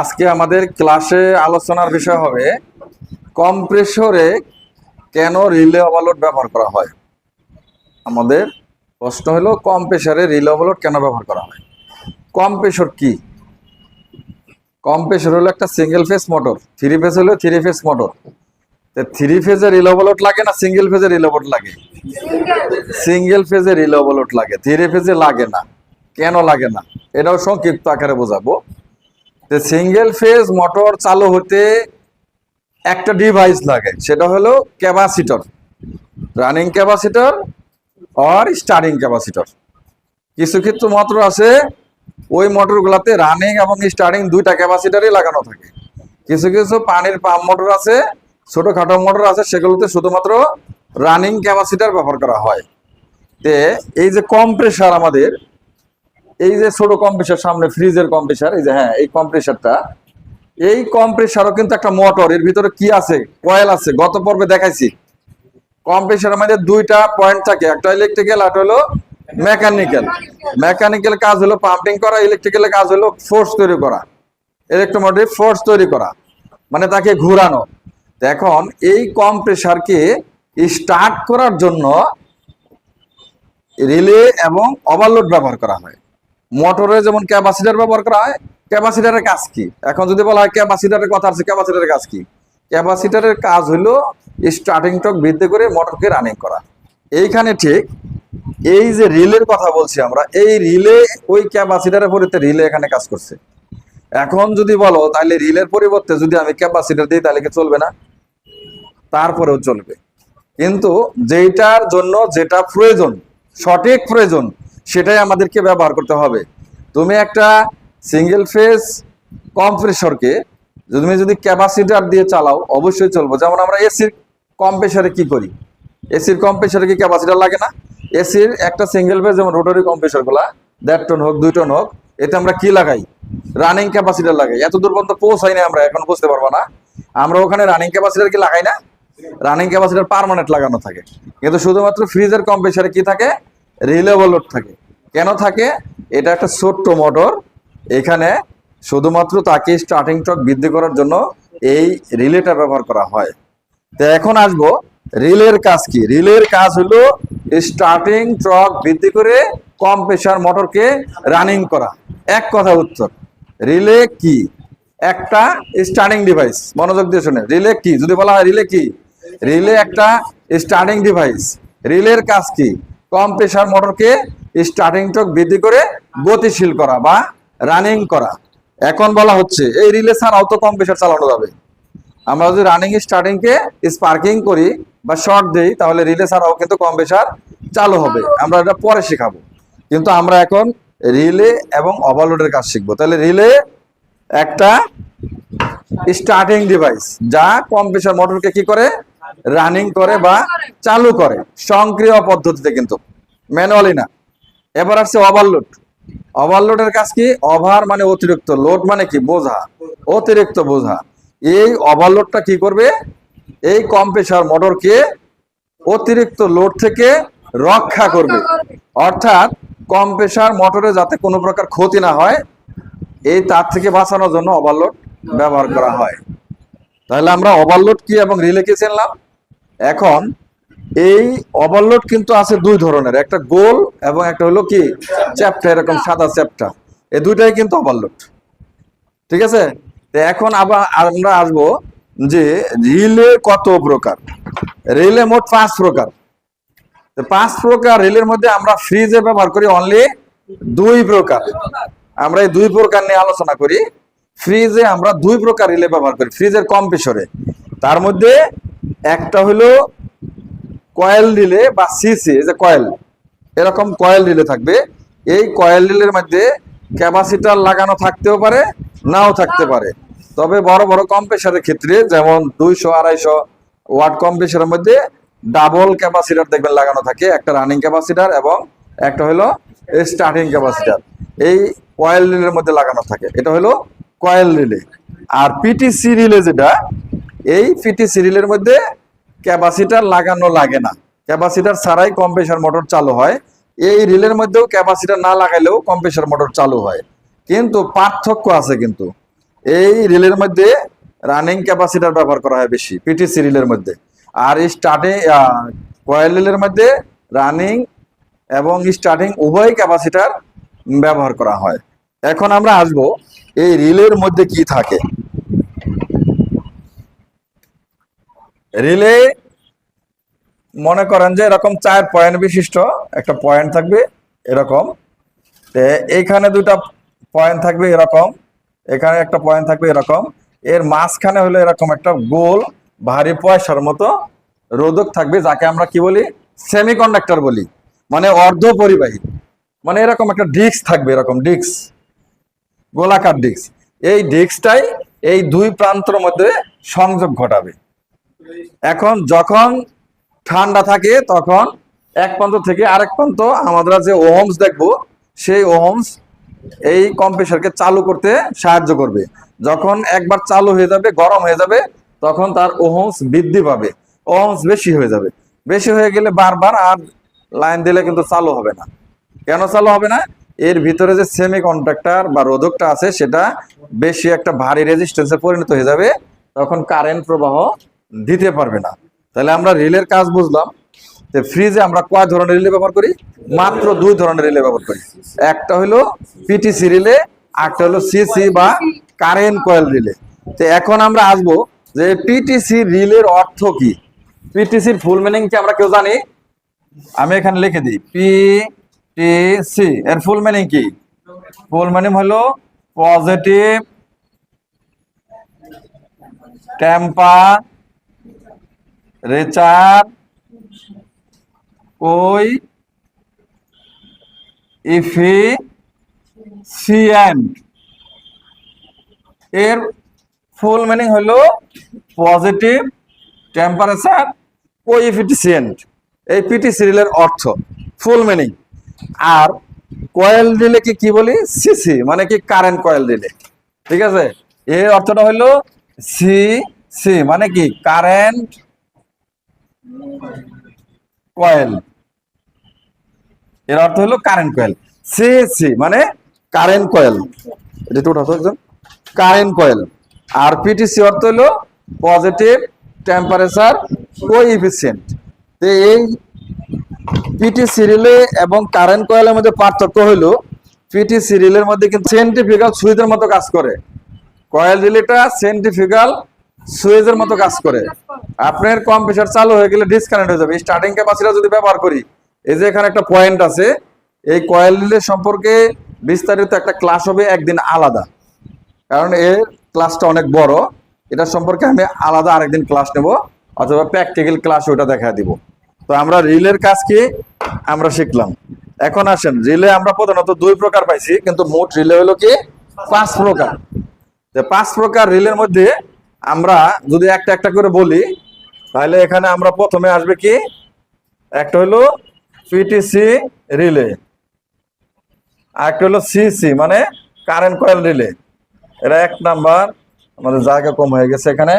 আজকে আমাদের ক্লাসে আলোচনার বিষয় হবে কম্প্রেসরে কেন রিলে ওভারলোড ব্যবহার করা হয়? আমাদের প্রশ্ন হলো কম্প্রেসরে রিলে ওভারলোড কেন ব্যবহার করা হয়? কম্প্রেসর কি? কম্প্রেসর হলো একটা single phase motor three phase হলো থ্রি ফেজ মোটর থ্রি ফেজে রিলে ওভারলোড লাগে না সিঙ্গেল ফেজে রিলে ওভারলোড লাগে? সিঙ্গেল ফেজে রিলে ওভারলোড লাগে থ্রি ফেজে লাগে না। কেন লাগে না? এটাও সংক্ষিপ্ত আকারে বোঝাবো। যে সিঙ্গেল ফেজ মোটর চালু হতে একটা ডিভাইস লাগে, সেটা হলো ক্যাপাসিটর রানিং ক্যাপাসিটর আর স্টার্টিং ক্যাপাসিটর কিছু কিছু মোটর আছে, ওই মোটরগুলোতে রানিং এবং স্টার্টিং দুইটা ক্যাপাসিটারই লাগানো থাকে। কিছু কিছু পানির পাম্প মোটর আছে, ছোটখাটো মোটর আছে, সেগুলোতে শুধুমাত্র রানিং ক্যাপাসিটার ব্যবহার করা হয়। তে এই যে কম্প্রেসার আমাদের এই যে ছোট কম্প্রেসার সামনে ফ্রিজের কম্প্রেসার এই যে হ্যাঁ এই কম্প্রেসারটা এই কম্প্রেসারও কিন্তু একটা মোটর এর ভিতরে কি আছে? কয়েল আছে, গত পর্বে দেখাইছি। কম্প্রেসারের মধ্যে দুইটা পয়েন্ট থাকে, একটা ইলেকট্রিক্যাল আর হলো মেকানিক্যাল মেকানিক্যাল কাজ হলো পাম্পিং করা ইলেকট্রিক্যাল কাজ হলো ফোর্স তৈরি করা। ইলেকট্রোমোটিভ ফোর্স তৈরি করা মানে তাকে ঘোরানো। এখন এই কম্প্রেসারকে স্টার্ট করার জন্য রিলে এবং ওভারলোড ব্যবহার করা হয়। মোটরে যেমন ক্যাপাসিটার ব্যবহার করা হয়, ক্যাপাসিটারের কাজ কি? এখন যদি বলা হয় ক্যাপাসিটারের কথা আছে, ক্যাপাসিটারের কাজ কি? ক্যাপাসিটারের কাজ হলো স্টার্টিং টক বৃদ্ধি করে মোটরকে রানিং করা। এইখানে ঠিক এই যে রিলের কথা বলছি আমরা, এই রিলে, ওই ক্যাপাসিটারের পরিবর্তে রিলে এখানে কাজ করছে। এখন যদি বলো, তাহলে রিলের পরিবর্তে যদি আমি ক্যাপাসিটার দিই, তাহলে কি চলবে না? তারপরেও চলবে। কিন্তু যেটার জন্য যেটা প্রয়োজন, সঠিক প্রয়োজন সেটাই আমাদেরকে ব্যবহার করতে হবে। তুমি একটা সিঙ্গেল ফেজ কম্প্রেসরকে তুমি যদি ক্যাপাসিটার দিয়ে চালাও, অবশ্যই চলবো। যেমন আমরা এসির কম্প্রেসারে কি করি? এসির কম্প্রেসারে কি ক্যাপাসিটার লাগে না? এসির একটা সিঙ্গেল ফেজ যেমন রোটারি কম্প্রেসারগুলা, দেড় টন হোক, দুই টন হোক, এতে আমরা কি লাগাই? রানিং ক্যাপাসিটার লাগাই। এত দূর পর্যন্ত পৌঁছাই না আমরা, এখন বুঝতে পারব না। আমরা ওখানে রানিং ক্যাপাসিটার কি লাগাই না? রানিং ক্যাপাসিটার পার্মানেন্ট লাগানো থাকে। কিন্তু শুধুমাত্র ফ্রিজের কম্প্রেসারে কি থাকে? রিলেবল লোড থাকে। কেন থাকে? এটা একটা ছোট্ট মোটর। এখানে শুধুমাত্র তাকে স্টার্টিং টক বৃদ্ধি করার জন্য এই রিলেটা ব্যবহার করা হয়। তো এখন আসব রিলের কাজ কি? রিলের কাজ হলো স্টার্টিং ট্রক বৃদ্ধি করে কম প্রেশার মোটরকে রানিং করা। এক কথা উত্তর, রিলে কি? একটা স্টার্টিং ডিভাইস মনোযোগ দিয়ে শুনে। রিলে কি? যদি বলা হয় রিলে কি? রিলে একটা স্টার্টিং ডিভাইস রিলের কাজ কি? কম প্রেশার মোটরকে স্টার্টিং টক বৃদ্ধি করে গতিশীল করা বা রানিং করা। এখন বলা হচ্ছে, এই রিলে ছাড়াও তো কম প্রেশার চালানো যাবে। আমরা যদি রানিং স্টার্টিং কে স্পার্কিং করি বা শর্ট দেই, তাহলে রিলে ছাড়াও কিন্তু কম প্রেশার চালু হবে। আমরা এটা পরে শেখাবো। কিন্তু আমরা এখন রিলে এবং ওভারলোডের কাজ শিখব। তাহলে রিলে একটা স্টার্টিং ডিভাইস যা কম প্রেশার মোটরকে কি করে? রানিং করে বা চালু করে। সক্রিয় পদ্ধতিতে কিন্তু। ম্যানুয়ালি না। এবার আসছে ওভারলোড ওভারলোডের কাজ কি? ওভার মানে অতিরিক্ত। লোড মানে কি? বোঝা। অতিরিক্ত বোঝা। এই ওভারলোডটা কি করবে? এই কম্প্রেসার মোটরকে অতিরিক্ত লোড থেকে রক্ষা করবে। অর্থাৎ কম্প্রেসার মোটরে যাতে কোনো প্রকার ক্ষতি না হয় এই তার থেকে বাঁচানোর জন্য ওভারলোড ব্যবহার করা হয়। তাহলে আমরা ওভারলোড কি এবং রিলে কি চিনলাম? এখন এই ওভারলোড কিন্তু আছে দুই ধরনের, একটা গোল এবং একটা হলো কি, চ্যাপ্টা, এরকম সাদা চ্যাপ্টা। এই দুইটাই কিন্তু ওভারলোড ঠিক আছে? এখন আবার আমরা আসব যে রিলে কত প্রকার? রিলে মোট পাঁচ প্রকার। পাঁচ প্রকার রিলের মধ্যে আমরা ফ্রিজে ব্যবহার করি অনলি দুই প্রকার। আমরা এই দুই প্রকার নিয়ে আলোচনা করি। ফ্রিজে আমরা দুই প্রকার রিলে ব্যবহার করি ফ্রিজের কম্প্রেসরে তার মধ্যে একটা হলো কয়েল রিলে বা সিসি যে কয়েল, এরকম কয়েল রিলে থাকবে। এই কয়েল রিলের মধ্যে ক্যাপাসিটার লাগানো থাকতেও পারে, নাও থাকতে পারে। তবে বড় বড় কম্প্রেসারের ক্ষেত্রে, যেমন দুইশো, আড়াইশো ওয়াট কম্প্রেসারের মধ্যে ডাবল ক্যাপাসিটার দেখবেন লাগানো থাকে। একটা রানিং ক্যাপাসিটার এবং একটা হলো স্টার্টিং ক্যাপাসিটার এই কয়েল রিলের মধ্যে লাগানো থাকে। এটা হলো কয়েল রিলে। আর পিটিসি রিলে যেটা, এই পিটিসি রিলের মধ্যে ক্যাপাসিটার লাগানো লাগে না। ক্যাপাসিটার ছাড়াই কম্প্রেসার মোটর চালু হয়। এই রিলের মধ্যেও ক্যাপাসিটার না লাগাইলেও কম্প্রেসার মোটর চালু হয়। কিন্তু পার্থক্য আছে কিন্তু। এই রিলের মধ্যে রানিং ক্যাপাসিটার ব্যবহার করা হয় বেশি পিটিসি রিলের মধ্যে। আর স্টার্টিং কয়েল রিলের মধ্যে রানিং এবং স্টার্টিং উভয় ক্যাপাসিটার ব্যবহার করা হয়। এখন আমরা আসব এই রিলের মধ্যে কি থাকে। রিলে মনে করেন যে এরকম চার পয়েন্ট বিশিষ্ট একটা পয়েন্ট থাকবে এরকম। এইখানে দুটা পয়েন্ট থাকবে এরকম, এখানে একটা পয়েন্ট থাকবে এরকম। এর মাঝখানে হলো এরকম একটা গোল, ভারী পয়সার মতো রোধক থাকবে, যাকে আমরা কি বলি? সেমিকন্ডাক্টর বলি। মানে অর্ধ পরিবাহী। মানে এরকম একটা ডিস্ক থাকবে, এরকম ডিস্ক গোলাকার ডিস্ক এই ডিস্কটাই এই দুই প্রান্তর মধ্যে সংযোগ ঘটাবে। এখন যখন ঠান্ডা থাকে, তখন এক প্রান্ত থেকে আরেক প্রান্ত আমরা যে ওহমস দেখব, সেই ওহমস এই কম্প্রেসারকে চালু করতে সাহায্য করবে। যখন একবার চালু হয়ে যাবে, গরম হয়ে যাবে, তখন তার ওহমস বৃদ্ধি পাবে। ওহমস বেশি হয়ে যাবে। বেশি হয়ে গেলে বারবার আর লাইন দিলে কিন্তু চালু হবে না। কেন চালু হবে না? এর ভিতরে যে সেমি কন্ডাক্টর বা রোধকটা আছে, সেটা বেশি একটা ভারী রেজিস্ট্যান্সে পরিণত হয়ে যাবে। তখন কারেন্ট প্রবাহ দিতে পারবে না। তাহলে আমরা রিলের কাজ বুঝলাম যে ফ্রিজে আমরা কয় ধরনের রিলে ব্যবহার করি? মাত্র দুই ধরনের রিলে ব্যবহার করি। একটা হলো পিটিসি রিলে একটা হলো সিসি বা কারেন্ট কয়েল রিলে। তো এখন আমরা আসব যে পিটিসি রিলের অর্থ কি? পিটিসির ফুল মিনিং কি আমরা কেউ জানি? আমি এখানে লিখে দিই। পি সি এর ফুল মিনিং কি? ফুল মিনিং হলো পজিটিভ টেম্পার রেচার ওই ইফিসিয়েন্ট এর ফুল মিনিং হলো পজিটিভ টেম্পারেচার কোইফিসিয়েন্ট এই পিটি সিরিয়ালের অর্থ, ফুল মিনিং। আর কয়েল দিলে কি কি বলি? সিসি মানে কি কারেন্ট কয়েল দিলে। ঠিক আছে? এর অর্থটা হলো সি সি মানে কি? Current coil. এর অর্থ হলো কারেন্ট কয়েল। সি সি মানে কারেন্ট কয়েল। এটা একটু উঠাতো একজন কারেন্ট কয়েল। আর পিটিসি অর্থ হলো পজিটিভ টেম্পারেচার কোইফিসিয়েন্ট তো এই পিটি সিরিয়ালে এবং কারেন্ট কয়েলের মধ্যে পার্থক্য হলো পিটি সিরিয়ালের মধ্যে কিন্তু সেন্টিফিক্যাল সুইচের মতো কাজ করে। কয়েল রিলেটা সেন্টিফিক্যাল সুইচের মতো কাজ করে। আপনার কম্পিউটার চালু হয়ে গেলে ডিসকানেক্ট হয়ে যাবে। স্টার্টিং ক্যাপাসিটি যদি ব্যবহার করি, এই যে এখানে একটা পয়েন্ট আছে, এই কয়েল সম্পর্কে বিস্তারিত একটা ক্লাস হবে একদিন আলাদা। কারণ এর ক্লাসটা অনেক বড়, এটা সম্পর্কে আমি আলাদা আরেকদিন ক্লাস নেব, অথবা প্র্যাকটিক্যাল ক্লাস ওটা দেখা দিব। তো আমরা রিলের কাজ কি? আমরা শিখলাম। এখন আসেন, রিলে আমরা প্রধানত দুই প্রকার পাইছি, কিন্তু মোট রিলে হলো কি? পাঁচ প্রকার। পাঁচ প্রকার রিলের মধ্যে আমরা যদি একটা একটা করে বলি তাহলে এখানে আমরা প্রথমে আসবে কি? একটা হলো পিটিসি রিলে আর একটা হলো সিসি মানে কারেন্ট কয়েল রিলে এরা এক নাম্বার, আমাদের জায়গা কম হয়ে গেছে এখানে।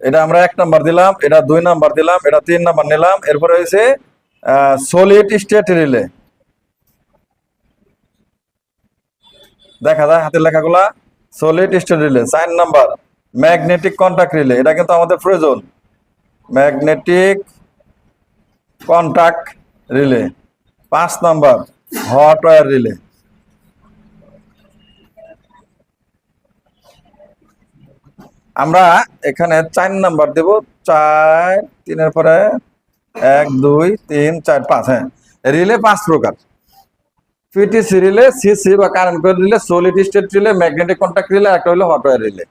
এটা আমরা এক নাম্বার দিলাম, এটা দুই নাম্বার দিলাম, এটা তিন নাম্বার নিলাম, এরপরে হয়েছে সলিড স্টেট রিলে দেখা যায় হাতের লেখাগুলা সলিড স্টেট রিলে চার নাম্বার ম্যাগনেটিক কন্টাক্ট রিলে এটা কিন্তু আমাদের প্রয়োজন। ম্যাগনেটিক কন্টাক্ট রিলে পাঁচ নাম্বার হট ওয়ার রিলে আমরা এখানে চার নাম্বার দেব, চার, তিনের পরে এক, দুই, তিন, চার, পাঁচ হ্যাঁ। রিলে পাঁচ প্রকার। পিটিসি রিলে সিসি বা current coil relay solid state relay magnetic contact relay একটা হলো হট ওয়ার রিলে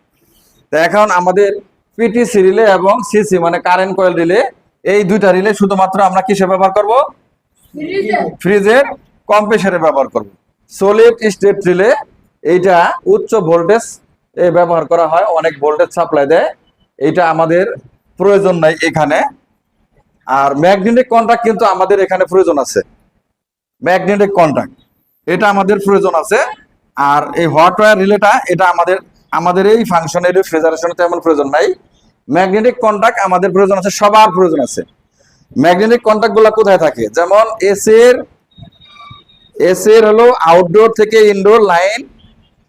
তো এখন আমাদের পিটিসি রিলে এবং সিসি মানে কারেন্ট কয়েল রিলে এই দুইটা রিলে শুধুমাত্র আমরা কিসে ব্যবহার করব? ফ্রিজের কম্প্রেসারে ব্যবহার করব। সলিড স্টেট রিলে এইটা উচ্চ ভোল্টেজ এ ব্যবহার করা হয় অনেক ভোল্টেজ সাপ্লাই দেয়। এটা আমাদের প্রয়োজন নাই এখানে। আর ম্যাগনেটিক কন্ট্রাক্ট কিন্তু আমাদের এখানে প্রয়োজন আছে। ম্যাগনেটিক কন্ট্রাক্ট এটা আমাদের প্রয়োজন আছে। আর এই হট ওয়্যার রিলেটা এটা আমাদের আমাদের এই ফাংশনের রেফ্রিজারেশনে তেমন প্রয়োজন নাই। ম্যাগনেটিক কন্টাক্ট আমাদের প্রয়োজন আছে, সবার প্রয়োজন আছে। ম্যাগনেটিক কন্টাক্টগুলা কোথায় থাকে? যেমন এসির এসির হলো আউটডোর থেকে ইনডোর লাইন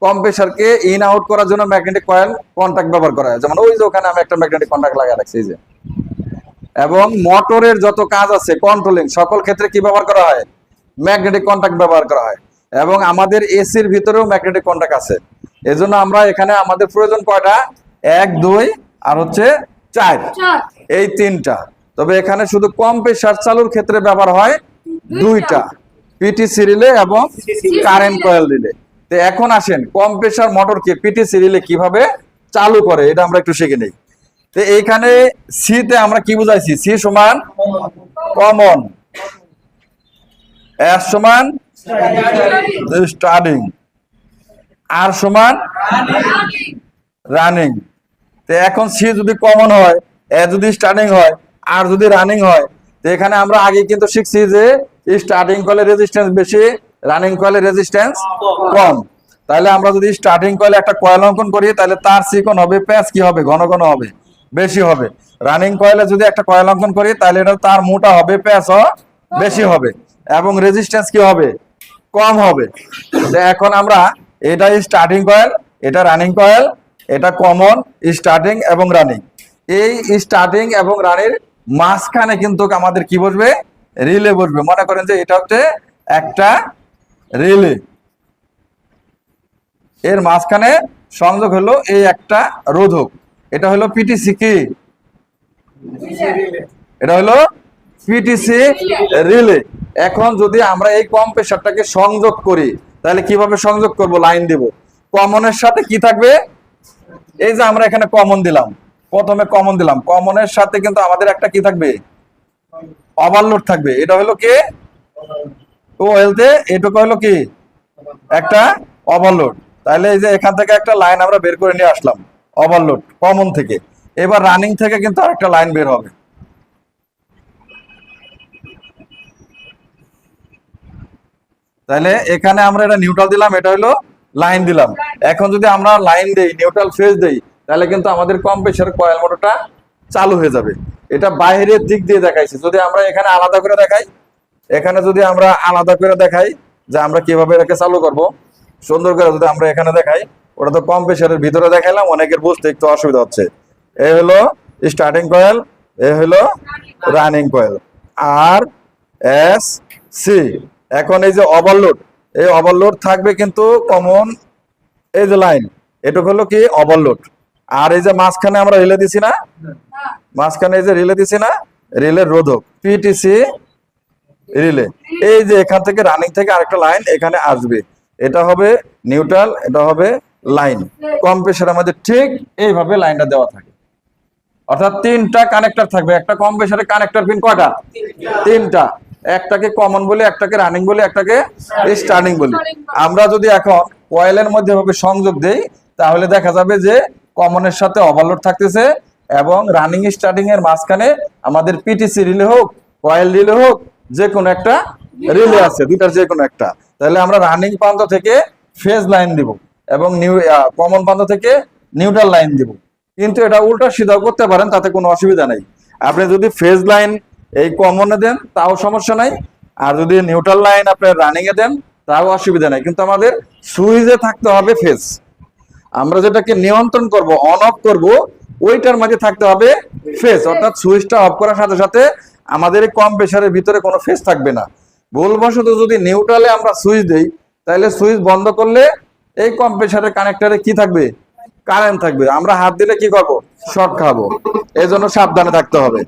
কম্প্রেসারকে ইন আউট করার জন্য ম্যাগনেটিক কয়েল কন্টাক্ট ব্যবহার করা হয়। যেমন ওই যে ওখানে আমি একটা ম্যাগনেটিক কন্টাক্ট লাগিয়ে রাখছি যে। এবং মোটরের যত কাজ আছে কন্ট্রোলিং সকল ক্ষেত্রে কি ব্যবহার করা হয়? ম্যাগনেটিক কন্টাক্ট ব্যবহার করা হয়। এবং আমাদের এসির ভিতরেও ম্যাগনেটিক কন্টাক্ট আছে। এজন্য আমরা এখানে আমাদের প্রয়োজন কয়টা? এক দুই আর হচ্ছে চার। এই তিনটা। তবে এখানে শুধু কম প্রেসার চালুর ক্ষেত্রে ব্যবহার হয় দুইটা। পিটি সিরিলে এবং কারেন্ট কয়েল রিলে তো এখন আসেন কম প্রেসার মোটরকে পিটি সিরিলে কীভাবে চালু করে এটা আমরা একটু শিখে নিই। তো এইখানে সি তে আমরা কি বুঝাইছি? সি সমান কমন। এস সমান স্টার্টিং আর সমান রানিং তো এখন সি যদি কমন হয় এ যদি স্টার্টিং হয় আর যদি রানিং হয়, তো এখানে আমরা আগে কিন্তু শিখছি যে স্টার্টিং কলে রেজিস্ট্যান্স বেশি রানিং কয়েলের রেজিস্ট্যান্স কম। তাহলে আমরা যদি স্টার্টিং কয়েলে একটা কয়েল অঙ্কন করি, তাহলে তার সিকন হবে, প্যাচ কি হবে, ঘন ঘন হবে, বেশি হবে। রানিং কয়েলে যদি একটা কয়েল অঙ্কন করি, তাহলে এটা তার মোটা হবে, প্যাচও বেশি হবে। এবং রেজিস্ট্যান্স কি হবে? কম হবে। এখন আমরা এটা স্টার্টিং কয়েল এটা রানিং কয়েল এটা কমন স্টার্টিং এবং রানিং এই স্টার্টিং এবং রানির মাঝখানে কিন্তু আমাদের কি বসবে? রিলে বসবে। মনে করেন যে এটা হচ্ছে একটা রিলে এর মাঝখানে সংযোগ হলো এই একটা রোধক। এটা হলো পিটিসি কি? এটা হলো পিটিসি রিলে এখন যদি আমরা এই কম প্রেশারটাকে সংযোগ করি, তাহলে কীভাবে সংযোগ করব? লাইন দিব। কমনের সাথে কি থাকবে? এই যে আমরা এখানে কমন দিলাম। প্রথমে কমন দিলাম। কমনের সাথে কিন্তু আমাদের একটা কি থাকবে? ওভারলোড থাকবে। এটা হলো কি? ও হেলতে এটুকু হলো কি? একটা ওভারলোড তাহলে এই যে এখান থেকে একটা লাইন আমরা বের করে নিয়ে আসলাম। ওভারলোড কমন থেকে। এবার রানিং থেকে কিন্তু আরেকটা লাইন বের হবে। তাহলে এখানে আমরা এটা নিউট্রাল দিলাম, এটা হলো লাইন দিলাম। এখন যদি আমরা লাইন দেই নিউট্রাল ফেজ দেই, তাহলে কিন্তু আমাদের কম প্রেশার কয়েল মোটরটা চালু হয়ে যাবে। এটা বাইরের দিক দিয়ে দেখাইছে। যদি আমরা এখানে আলাদা করে দেখাই, এখানে যদি আমরা আলাদা করে দেখাই, যে আমরা কীভাবে এটাকে চালু করব, সুন্দর করে যদি আমরা এখানে দেখাই, ওটা তো কম প্রেশারের ভিতরে দেখাইলাম, অনেকের বুঝতে একটু অসুবিধা হচ্ছে। এ হলো স্টার্টিং কয়েল এ হলো running coil R S C এখন এই যে ওভারলোড এই ওভারলোড থাকবে কিন্তু কমন এই যে লাইন এটুকু হলো কি ওভারলোড আর এই যে মাঝখানে আমরা রিলে দিছি না? মাঝখানে এই যে রিলে দিছি না? রিলের রোধক পিটিসি রিলে এই যে এখান থেকে রানিং থেকে আরেকটা লাইন এখানে আসবে। এটা হবে নিউট্রাল এটা হবে লাইন কম প্রেশারের মধ্যে ঠিক এইভাবে লাইনটা দেওয়া থাকে। অর্থাৎ তিনটা কানেক্টর থাকবে। একটা কম প্রেশারে কানেক্টর পিন কয়টা? তিনটা। একটাকে কমন বলি একটাকে রানিং বলি একটাকে স্টার্টিং বলি। আমরা যদি এখন কয়েলের মধ্যে ভাবে সংযোগ দেই তাহলে দেখা যাবে যে কমনের সাথে ওভারলোড থাকতেছে এবং রানিং স্টার্টিং এর মাঝখানে আমাদের পিটিসি রিলে হোক কয়েল রিলে হোক যে কোনো একটা রিলে আছে দুইটার যে কোনো একটা। তাহলে আমরা রানিং প্রান্ত থেকে ফেজ লাইন দিব এবং নিউ কমন প্রান্ত থেকে নিউট্রাল লাইন দিব। কিন্তু এটা উল্টা সিধাও করতে পারেন তাতে কোনো অসুবিধা নেই। আপনি যদি ফেজ লাইন এই কমনে দেন, তাও সমস্যা নাই। আর যদি নিউট্রাল লাইন আপনি রানিং এ দেন, তাও অসুবিধা নাই। কিন্তু আমাদের সুইচে থাকতে হবে ফেস আমরা যেটাকে নিয়ন্ত্রণ করব অন অফ করব, ওইটার মাঝে থাকতে হবে ফেস অর্থাৎ সুইচটা অফ করার সাথে সাথে আমাদের কম প্রেশারের ভিতরে কোনো ফেস থাকবে না। ভুলবশত যদি নিউট্রালে আমরা সুইচ দেই, তাহলে সুইচ বন্ধ করলে এই কম প্রেশারের কানেক্টরে কি থাকবে? কারেন্ট থাকবে। আমরা হাত দিলে কি করব? শর্ট খাব। এই জন্য সাবধানে থাকতে হবে।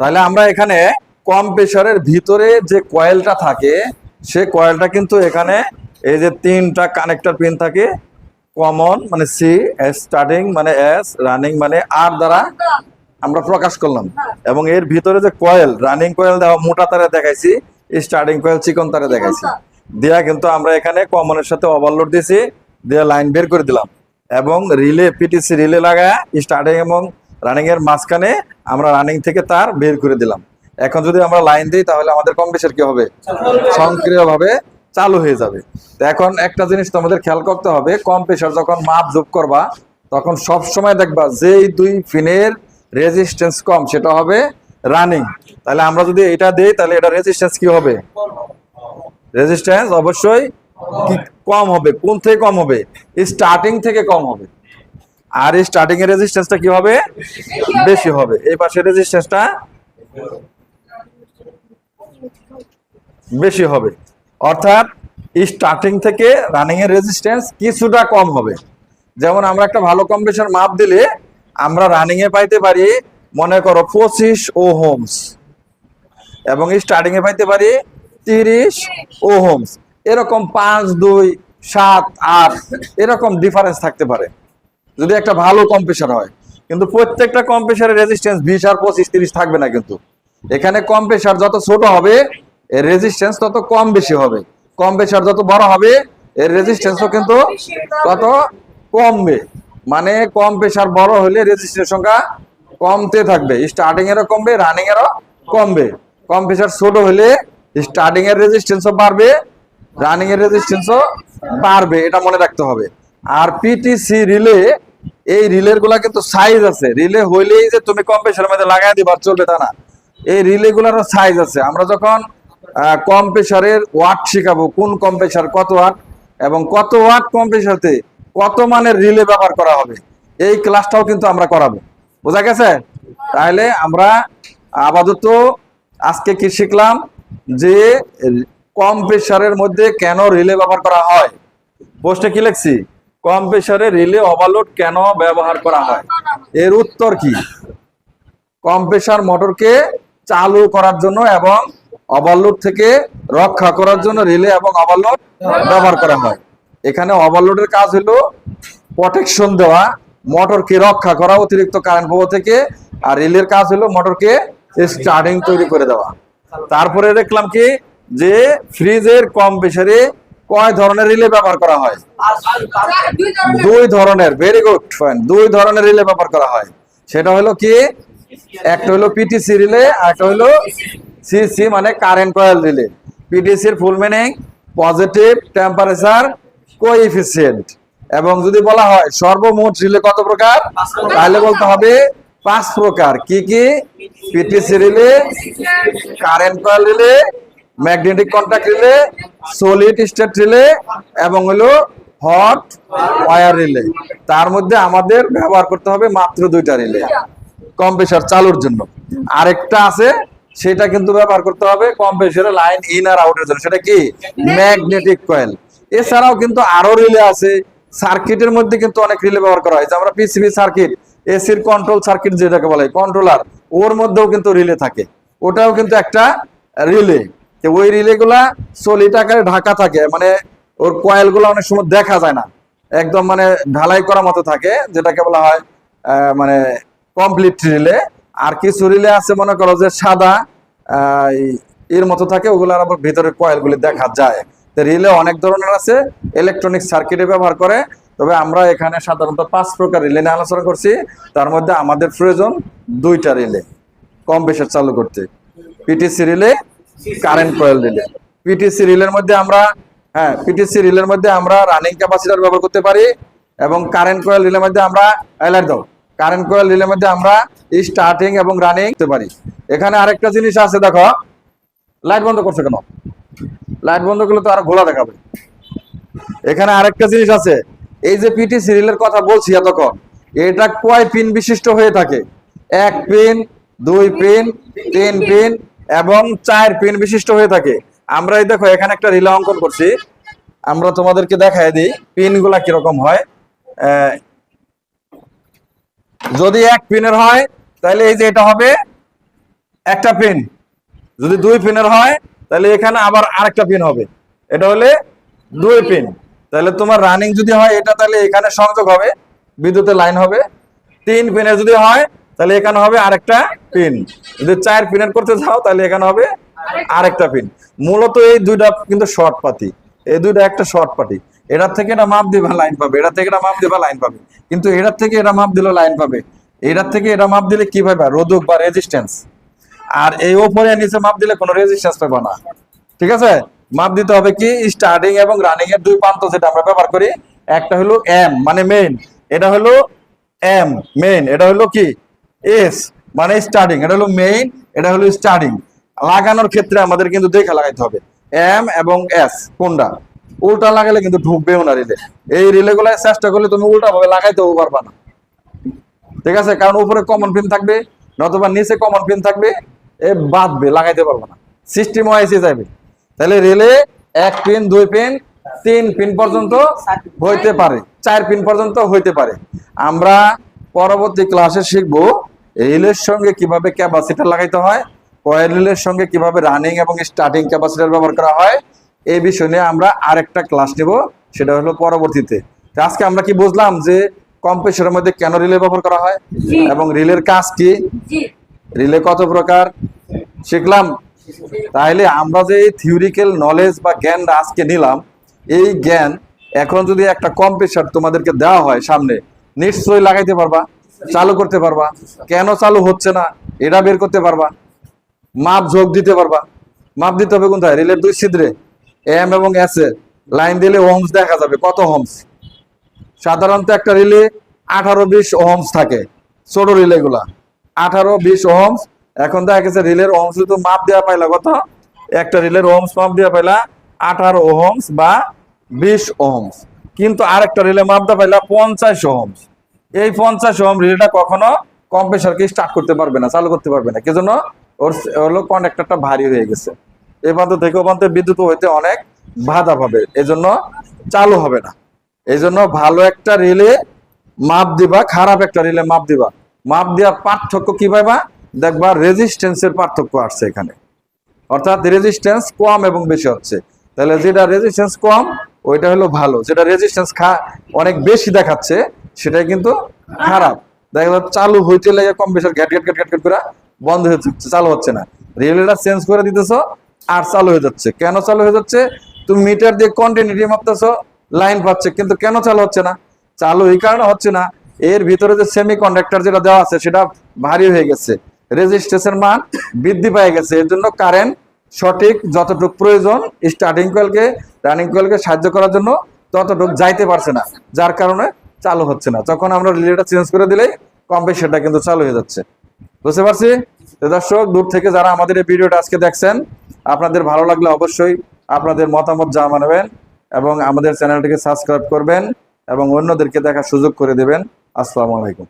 তাহলে আমরা এখানে কম প্রেশারের ভিতরে যে কয়েলটা থাকে, সে কয়েলটা কিন্তু এখানে এই যে তিনটা কানেক্টর পিন থাকে কমন মানে সি স্টার্টিং মানে এস রানিং মানে আর দ্বারা আমরা প্রকাশ করলাম। এবং এর ভিতরে যে কয়েল রানিং কয়েল দেওয়া মোটা তারে দেখাইছি স্টার্টিং কয়েল চিকন তারে দেখাইছি। দেয়া কিন্তু আমরা এখানে কমনের সাথে ওভারলোড দিয়েছি, দিয়ে লাইন বের করে দিলাম। এবং রিলে পিটিসি রিলে লাগায় স্টার্টিং এবং রানিং এর মাঝখানে আমরা রানিং থেকে তার বের করে দিলাম। এখন যদি আমরা লাইন দিই, তাহলে আমাদের কম্পিটিশন কি হবে? সক্রিয়ভাবে চালু হয়ে যাবে। তো এখন একটা জিনিস তোমাদের খেয়াল করতে হবে, কম প্রেশার যখন মাপ যোগ করবা, তখন সব সময় দেখবা যেই দুই ফিনের রেজিস্ট্যান্স কম, সেটা হবে রানিং তাহলে আমরা যদি এটা দেই, তাহলে এটা রেজিস্ট্যান্স কি হবে? রেজিস্ট্যান্স অবশ্যই কম হবে? কোন থেকে কম হবে? স্টার্টিং থেকে কম হবে। আর এই স্টার্টিং এর রেজিস্ট্যান্সটা কি হবে? বেশি হবে। এই পাশে রেজিস্ট্যান্সটা বেশি হবে। অর্থাৎ স্টার্টিং থেকে রানিং এর রেজিস্ট্যান্স কিছুটা কম হবে। যেমন আমরা একটা ভালো কম্পিটিশন মাপ দিলে আমরা রানিং এ পাইতে পারি, মনে করো পঁচিশ ও হোমস এবং স্টার্টিং এ পাইতে পারি তিরিশ ও হোমস এরকম পাঁচ, দুই, সাত, আট, এরকম ডিফারেন্স থাকতে পারে। যদি একটা ভালো কম্প্রেসার হয়। কিন্তু প্রত্যেকটা কম্প্রেসারের রেজিস্ট্যান্স বিশ আর পঁচিশ, তিরিশ থাকবে না কিন্তু। এখানে কম্প্রেসার যত ছোট হবে, এর রেজিস্ট্যান্স তত কম বেশি হবে। কম্প্রেসার যত বড় হবে, এর রেজিস্ট্যান্সও কিন্তু তত কমবে। মানে কম প্রেসার বড় হলে রেজিস্ট্যান্স সংখ্যা কমতে থাকবে। স্টার্টিং এরও কমবে রানিং এরও কমবে। কম প্রেসার ছোট হলে স্টার্টিং এর রেজিস্ট্যান্সও বাড়বে। রানিং এর রেজিস্ট্যান্সও বাড়বে, এটা মনে রাখতে হবে। আর পিটিসি রিলে, এই রিলেরগুলা কিন্তু সাইজ আছে। রিলে হইলেই যে তুমি কম প্রেসারের মধ্যে লাগাই দিবার চলবে তা না। এই রিলে গুলার সাইজ আছে। আমরা যখন কম প্রেসারের ওয়াট শিখাবো, কোন কম প্রেসার কত ওয়াট এবং কত ওয়াট কম প্রেসারতে কত মানের রিলে ব্যবহার করা হবে, এই ক্লাসটাও কিন্তু আমরা করাবো। বোঝা গেছে? তাহলে আমরা আপাতত আজকে কি শিখলাম? যে কম প্রেসারের মধ্যে কেন রিলে ব্যবহার করা হয়? পোস্টে কি লিখছি? কম প্রেসারে রিলে ওভারলোড কেন ব্যবহার করা হয়? এর উত্তর কি? কম প্রেসার মোটরকে চালু করার জন্য এবং ওভারলোড থেকে রক্ষা করার জন্য রিলে এবং ওভারলোড ব্যবহার করা হয়। এখানে ওভারলোডের কাজ হলো প্রোটেকশন দেওয়া, মোটরকে রক্ষা করা, অতিরিক্ত কারেন্ট প্রবাহ থেকে, আর রিলের কাজ হলো মোটরকে স্টার্টিং তৈরি করে দেওয়া। তারপরে দেখলাম কি যে ফ্রিজের কম প্রেসারে কয় ধরনের রিলে ব্যবহার করা হয়? দুই ধরনের ভেরি গুড পয়েন্ট দুই ধরনের রিলে ব্যবহার করা হয়। সেটা হলো কি? একটা হলো পিটিসি রিলে একটা হলো সিসি মানে কারেন্ট কয়েল রিলে। পিটিসি এর full meaning positive temperature coefficient এবং যদি বলা হয় সর্বমোট রিলে কত প্রকার? তাহলে বলতে হবে পাঁচ প্রকার। কি কি? PTC relay current coil relay magnetic contact relay solid state relay এবং হলো হট ওয়্যার রিলে তার মধ্যে আমাদের ব্যবহার করতে হবে মাত্র দুইটা রিলে কম প্রেসার চালুর জন্য। আরেকটা আছে, সেটা কিন্তু ব্যবহার করতে হবে কম্প্রেসারে লাইন ইন আর আউটের জন্য। সেটা কি? ম্যাগনেটিক কয়েল এছাড়াও কিন্তু আরও রিলে আছে। সার্কিটের মধ্যে কিন্তু অনেক রিলে ব্যবহার করা হয়। যে আমরা পিসিবি সার্কিট এসির কন্ট্রোল সার্কিট যেটাকে বলে কন্ট্রোলার ওর মধ্যেও কিন্তু রিলে থাকে। ওটাও কিন্তু একটা রিলে ওই রিলে গুলা সলিড আকারে ঢাকা থাকে মানে ওর কয়েলগুলো অনেক সময় দেখা যায় না। একদম মানে ঢালাই করার মতো থাকে, যেটাকে বলা হয় মানে কমপ্লিট রিলে। আর কিছু রিলে আছে, মনে করো যে সাদা এর মতো থাকে, ওগুলোর আবার ভিতরে কয়েলগুলি দেখা যায়। তো রিলে অনেক ধরনের আছে ইলেকট্রনিক সার্কিটে ব্যবহার করে। তবে আমরা এখানে সাধারণত পাঁচ প্রকার রিলে নিয়ে আলোচনা করছি। তার মধ্যে আমাদের প্রয়োজন দুইটা রিলে, কম প্রেসার চালু করতে। PTC relay current coil relay PTC রিলের মধ্যে আমরা হ্যাঁ পিটিসি রিলের মধ্যে আমরা রানিং ক্যাপাসিটার ব্যবহার করতে পারি এবং কারেন্ট কয়েল রিলের মধ্যে আমরা হাইলাইট দাও কারেন্ট কয়েল রিলের মধ্যে আমরা স্টার্টিং এবং রানিং করতে পারি। এখানে আরেকটা জিনিস আছে, দেখো। লাইট বন্ধ করছ কেন? লাইট বন্ধ করলে তো আরও ঘোলা দেখাবে। এখানে আরেকটা জিনিস আছে। এই যে পিটি সিরিয়ালের কথা বলছি এতক্ষণ, এটা কয় পিন বিশিষ্ট হয়ে থাকে? এক পিন দুই পিন তিন পিন এবং চার পিন বিশিষ্ট হয়ে থাকে। আমরা এই দেখো, এখানে একটা রিলে অঙ্কন করছি। আমরা তোমাদেরকে দেখাই দিই পিনগুলা কীরকম হয়। যদি এক পিনের হয়, তাহলে এই যে এটা হবে একটা পিন যদি দুই পিনের হয়, তাহলে এখানে আবার আরেকটা পিন হবে। এটা হলে দুই পিন তাহলে তোমার রানিং যদি হয়, এটা তাহলে এখানে সংযোগ হবে, বিদ্যুতের লাইন হবে। তিন পিনের যদি হয় তাহলে এখানে হবে আরেকটা পিন যদি চার পিনের করতে যাও তাহলে এখানে হবে আরেকটা পিন মূলত এই দুইটা কিন্তু শর্ট পাতি। এই দুইটা একটা শর্ট পাতি। এটার থেকে এটা মাপ দিবা লাইন পাবে। এটা থেকে এটা মাপ দিবা লাইন পাবে। কিন্তু এটার থেকে এটা মাপ দিলে লাইন পাবে। এটার থেকে এটা মাপ দিলে কি পাবে রোধক বা রেজিস্ট্যান্স আর এই ওপরে নিচে মাপ দিলে কোনো রেজিস্ট্যান্স পাবে না। ঠিক আছে? মাপ দিতে হবে কি? স্টার্টিং এবং রানিং এর দুই প্রান্ত যেটা আমরা ব্যবহার করি। একটা হলো এম মানে মেইন এটা হলো এম মেইন এটা হলো কি? এস মানে স্টার্টিং এটা হলো মেইন এটা হলো স্টার্টিং লাগানোর ক্ষেত্রে আমাদের কিন্তু দেখে লাগাইতে হবে। এম এবং এস কোনটা? উল্টা লাগালে কিন্তু ঢুকবেও না রিলে এই রিলে গুলা চেষ্টা করলে তুমি উল্টা ভাবে লাগাইতেও পারবা না। ঠিক আছে? কারণ উপরে কমন পিন থাকবে, নতুবা নিচে কমন পিন থাকবে, এ বাঁধবে, লাগাইতে পারব না। সিস্টেম ওয়াইসে যাবে। তাহলে রেলে এক পিন দুই পিন তিন পিন পর্যন্ত হইতে পারে। চার পিন পর্যন্ত হইতে পারে। আমরা পরবর্তী ক্লাসে শিখব রিলের সঙ্গে কীভাবে ক্যাপাসিটার লাগাইতে হয় কয়েল রিলের সঙ্গে কীভাবে রানিং এবং স্টার্টিং ক্যাপাসিটার ব্যবহার করা হয় এই বিষয় নিয়ে আমরা আরেকটা ক্লাস নিব সেটা হলো পরবর্তীতে। আজকে আমরা কি বুঝলাম যে কম্প্রেসরের মধ্যে কেন রিলে ব্যবহার করা হয় এবং রিলের কাজ কি? রিলে কত প্রকার? শিখলাম। তাহলে আমরা যে থিওরিক্যাল নলেজ বা জ্ঞান আজকে নিলাম এই জ্ঞান এখন যদি একটা কম্প্রেসার তোমাদেরকে দেওয়া হয় সামনে নিশ্চয়ই লাগাইতে পারবা। চালু করতে পারবা। কেন চালু হচ্ছে না? এটা বের করতে পারবা। মাপ যোগ দিতে পারবা। মাপ দিতে হবে কোনটায় রিলের দুই ছিদ্রে। এম এবং এস এর। লাইন দিলে হোমস দেখা যাবে। কত হোমস সাধারণত একটা রিলে আঠারো বিশ ওহমস থাকে। ছোট রিলে গুলা আঠারো বিশ ওহমস এখন দেখা গেছে রিলের ওহমস তো মাপ দেওয়া পাইলা কত? একটা রিলের ওহমস মাপ দেওয়া পাইলা আঠারো ওহমস বা বিশ ওহমস কিন্তু আরেকটা রিলে মাপ দেওয়া পাইলা পঞ্চাশ ওহমস এই পঞ্চাশ ওহম রিলেটা কখনো কম্প্রেসারকে স্টার্ট করতে পারবে না, চালু করতে পারবে না। কি জন্য ওর হলো কন্ডাক্টরটা ভারী হয়ে গেছে। এ প্রান্ত থেকে ও প্রান্তে বিদ্যুৎ হইতে অনেক বাধা পাবে। এজন্য চালু হবে না। এই জন্য ভালো একটা রিলে মাপ দিবা, খারাপ একটা রিলে মাপ দিবা। মাপ দেওয়ার পার্থক্য কি পাইবা? দেখবা রেজিস্ট্যান্সের পার্থক্য আসছে এখানে। অর্থাৎ রেজিস্ট্যান্স কম এবং বেশি হচ্ছে। তাহলে যেটা রেজিস্ট্যান্স কম, ওইটা হলো ভালো। যেটা রেজিস্ট্যান্স খা অনেক বেশি দেখাচ্ছে সেটাই কিন্তু খারাপ। দেখা যাচ্ছে চালু হইতে লেগে কম বেশি ঘ্যাট ঘ্যাট ঘ্যাট ঘ্যাট করে বন্ধ হয়ে যাচ্ছে, চালু হচ্ছে না। রিলেটা চেঞ্জ করে দিতেছো আর চালু হয়ে যাচ্ছে। কেন চালু হয়ে যাচ্ছে? তুমি মিটার দিয়ে কন্টিনিউটি মাপতেছো লাইন পাচ্ছে, কিন্তু কেন চালু হচ্ছে না? চালু এই কারণে হচ্ছে না, এর ভিতরে যে সেমি কন্ডাক্টর যেটা দেওয়া আছে সেটা ভারী হয়ে গেছে। রেজিস্ট্রেশন মান বৃদ্ধি পেয়ে গেছে, এর জন্য কারেন্ট সঠিক যতটুকু প্রয়োজন স্টার্টিং কয়েলকে রানিং কয়েলকে সাহায্য করার জন্য ততটুকু যাইতে পারছে না। যার কারণে চালু হচ্ছে না। যখন আমরা রিলেটা চেঞ্জ করে দিলেই সেটা কিন্তু চালু হয়ে যাচ্ছে। বুঝতে পারছি? দর্শক, দূর থেকে যারা আমাদের এই ভিডিওটা আজকে দেখছেন, আপনাদের ভালো লাগলে অবশ্যই আপনাদের মতামত জানাবেন এবং আমাদের চ্যানেলটিকে সাবস্ক্রাইব করবেন এবং অন্যদেরকে দেখার সুযোগ করে দেবেন। আসসালামু আলাইকুম।